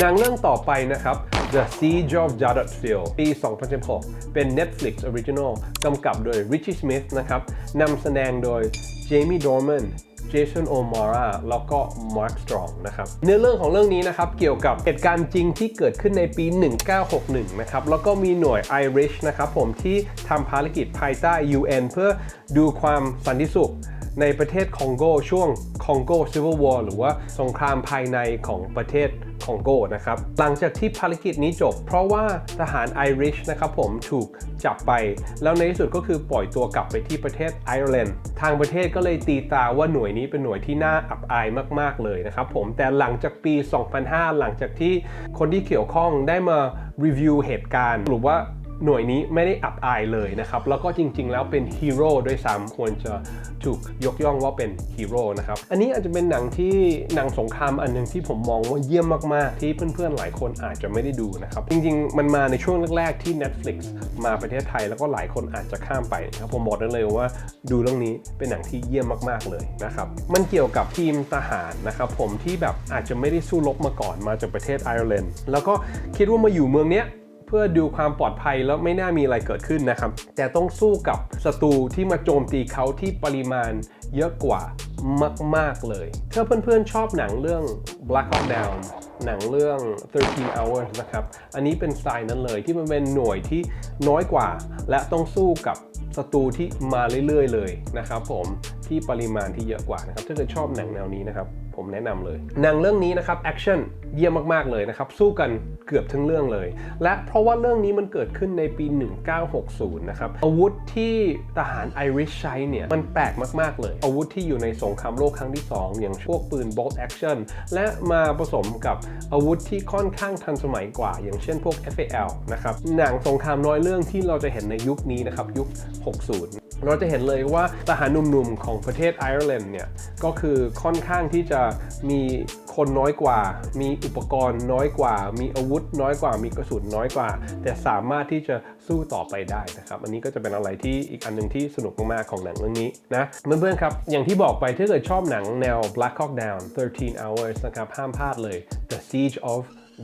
หนังเรื่องต่อไปนะครับ The Siege of Jadotville ปี 2016 เป็น Netflix Original กำกับโดย Richie Smith นะครับนำแสดงโดย Jamie Dornan เจสันโอมาราแล้วก็มาร์คสตรองนะครับเนื้อเรื่องของเรื่องนี้นะครับ เกี่ยวกับเหตุการณ์จริงที่เกิดขึ้นในปี 1961 นะครับ แล้วก็มีหน่วย Irish นะครับผมที่ทำภารกิจภายใต้ UN เพื่อดูความสันติสุขในประเทศคองโกช่วงคองโก Civil War หรือว่าสงครามภายในของประเทศ คองโกนะครับหลังจากที่ภารกิจนี้จบ เพราะว่าทหารไอริชนะครับผมถูกจับไป แล้วในที่สุดก็คือปล่อยตัวกลับไปที่ประเทศไอร์แลนด์ทางประเทศก็เลยตีตาว่าหน่วยนี้เป็นหน่วยที่น่าอับอายมาก ๆ เลยนะครับผมแต่หลังจากปี 2005 หลังจากที่คนที่เกี่ยวข้องได้มารีวิวเหตุการณ์สรือว่า หน่วยนี้ไม่ได้อับอายเลยนะครับ แล้วก็จริง ๆ แล้วเป็นฮีโร่ด้วยซ้ำควรจะถูกยกย่องว่าเป็นฮีโร่นะครับ อันนี้อาจจะเป็นหนังที่หนังสงครามอันหนึงที่ผมมองว่าเยี่ยมมากๆ ที่เพื่อนๆ หลายคนอาจจะไม่ได้ดูนะครับ จริง ๆ มันมาในช่วงแรก ๆ ที่ Netflix มาประเทศไทย แล้วก็หลายคนอาจจะข้ามไปนะครับผมบอกได้เลยว่าดูเรื่องนี้เป็นหนังที่เยี่ยมมากๆเลยนะครับมันเกี่ยวกับทีมทหารนะครับผมที่แบบอาจจะไม่ได้สู้รบมาก่อนมาจากประเทศไอร์แลนด์แล้วก็คิดว่ามาอยู่เมืองเนี้ย เพื่อดูความปลอดภัยแล้วไม่น่ามีอะไรเกิดขึ้นนะครับ แต่ต้องสู้กับศัตรูที่มาโจมตีเขาที่ปริมาณเยอะกว่ามาก ๆ เลย ถ้าเพื่อนๆชอบหนังเรื่อง Black Hawk Down หนังเรื่อง 13 Hours นะครับ อันนี้เป็นสไตล์นั้นเลยที่มันเป็นหน่วยที่น้อยกว่า และต้องสู้กับศัตรูที่มาเรื่อย ๆ เลยนะครับผม ที่ปริมาณที่เยอะกว่านะครับถ้าเกิดชอบหนังแนวนี้นะครับผมแนะนำเลยหนังเรื่องนี้นะครับแอคชั่นเยี่ยมมากๆเลยนะครับสู้กันเกือบทั้งเรื่องเลย และเพราะว่าเรื่องนี้มันเกิดขึ้นในปี 1960 นะครับอาวุธที่ทหารไอริชใช้เนี่ยมันแปลกมากๆเลย อาวุธที่อยู่ในสงครามโลกครั้งที่ 2 อย่างพวกปืน bolt action และมาผสมกับอาวุธที่ค่อนข้างทันสมัยกว่า อย่างเช่นพวก FAL นะครับหนังสงครามน้อยเรื่องที่เราจะเห็นในยุคนี้นะครับยุค 60 เราจะเห็นเลยว่าทหารหนุ่มๆของประเทศไอร์แลนด์เนี่ยก็คือค่อนข้างที่จะมีคนน้อยกว่า มีอุปกรณ์น้อยกว่า มีอาวุธน้อยกว่า มีกระสุนน้อยกว่า แต่สามารถที่จะสู้ต่อไปได้นะครับ อันนี้ก็จะเป็นอะไรที่อีกอันหนึ่งที่สนุกมากๆของหนังเรื่องนี้นะเพื่อนๆครับ อย่างที่บอกไปถ้าเกิดชอบหนังแนว Black Hawk Down 13 Hours นะครับ ห้ามพลาดเลย The Siege of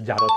Jadotville